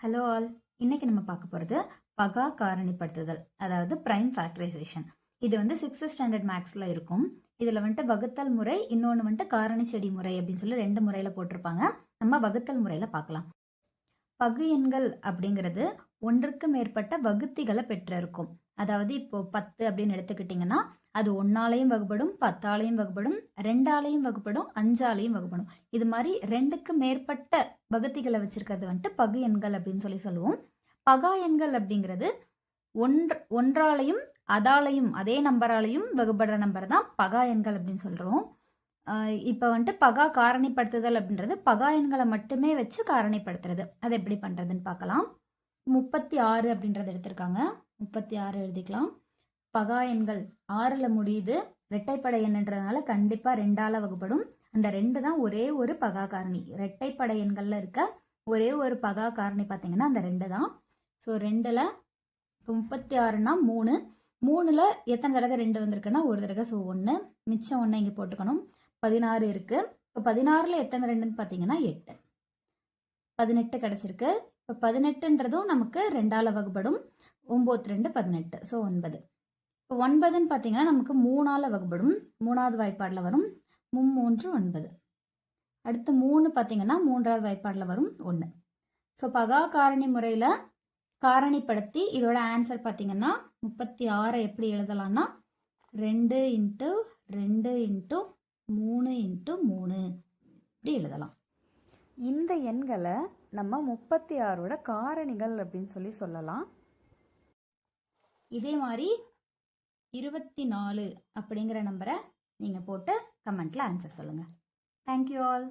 Hello all இன்னைக்கு நம்ம பார்க்க போகிறது பகா காரணிப்படுத்துதல் அதாவது ப்ரைம் ஃபேக்டரைசேஷன் இது வந்து சிக்ஸ்த் ஸ்டாண்டர்ட் மேக்ஸில் இருக்கும். இதில் வந்துட்டு வகுத்தல் முறை இன்னொன்று வந்துட்டு காரணி செடி முறை அப்படின்னு சொல்லி ரெண்டு முறையில் போட்டிருப்பாங்க. நம்ம வகுத்தல் முறையில் பார்க்கலாம். பகு எண்கள் அப்படிங்கிறது ஒன்றுக்கு மேற்பட்ட வகுத்திகளை பெற்றிருக்கும். அதாவது இப்போ பத்து அப்படின்னு எடுத்துக்கிட்டிங்கன்னா அது ஒன்னாலையும் வகுப்படும் பத்தாலையும் வகுப்படும் ரெண்டாலையும் வகுப்படும் அஞ்சாலையும் வகுப்படும் இது மாதிரி ரெண்டுக்கு மேற்பட்ட வகுத்திகளை வச்சிருக்கிறது வந்துட்டு பகு எண்கள் அப்படின்னு சொல்லி சொல்லுவோம். பகா எண்கள் அப்படிங்கிறது ஒன்று ஒன்றாலையும் அதாலையும் அதே நம்பராலையும் வகுப்படுற நம்பர் தான் பகா எண்கள் அப்படின்னு சொல்கிறோம் இப்போ வந்துட்டு பகா காரணிப்படுத்துதல் அப்படின்றது பகா எண்களை மட்டுமே வச்சு காரணிப்படுத்துறது. அது எப்படி பண்ணுறதுன்னு பார்க்கலாம். முப்பத்தி ஆறு அப்படின்றத எடுத்திருக்காங்க. முப்பத்தி ஆறு எழுதிக்கலாம். பகா எண்கள் ஆறில் முடியுது. ரெட்டைப்படை எண்ணுன்றதுனால கண்டிப்பாக ரெண்டால் வகுப்படும் அந்த ரெண்டு தான் ஒரே ஒரு பகா காரணி இரட்டைப்படை எண்களில் இருக்க ஒரே ஒரு பகா காரணி பார்த்தீங்கன்னா அந்த ரெண்டு தான். ஸோ ரெண்டில் இப்போ முப்பத்தி ஆறுனா மூணு. மூணில் எத்தனை தடவை ரெண்டு வந்திருக்குன்னா ஒரு தடவை ஸோ ஒன்று மிச்சம் ஒன்று இங்கே போட்டுக்கணும். பதினாறு இருக்குது இப்போ பதினாறில் எத்தனை ரெண்டுன்னு பார்த்தீங்கன்னா எட்டு. பதினெட்டு கிடச்சிருக்கு. இப்போ பதினெட்டுன்றதும் நமக்கு ரெண்டால் வகுப்படும் ஒம்பது ரெண்டு பதினெட்டு. ஸோ ஒன்பது. இப்போ ஒன்பதுன்னு பார்த்தீங்கன்னா நமக்கு மூணால் வகுப்படும் மூணாவது வாய்ப்பாடில் வரும். மும்மூன்று ஒன்பது. அடுத்து மூணு பார்த்தீங்கன்னா மூன்றாவது வாய்ப்பாடில் வரும் ஒன்று ஸோ பகா காரணி முறையில் காரணிப்படுத்தி இதோட ஆன்சர் பார்த்தீங்கன்னா முப்பத்தி ஆறை எப்படி எழுதலாம்னா ரெண்டு இன்ட்டு ரெண்டு இன்ட்டு மூணு இன்ட்டு மூணு இப்படி எழுதலாம். இந்த எண்களை நம்ம முப்பத்தி ஆறோட காரணிகள் அப்படின்னு சொல்லி சொல்லலாம். இதே மாதிரி இருபத்தி நாலு அப்படிங்கிற நம்பரை நீங்கள் போட்டு கமெண்ட்டில் ஆன்சர் சொல்லுங்கள் தேங்க்யூ ஆல்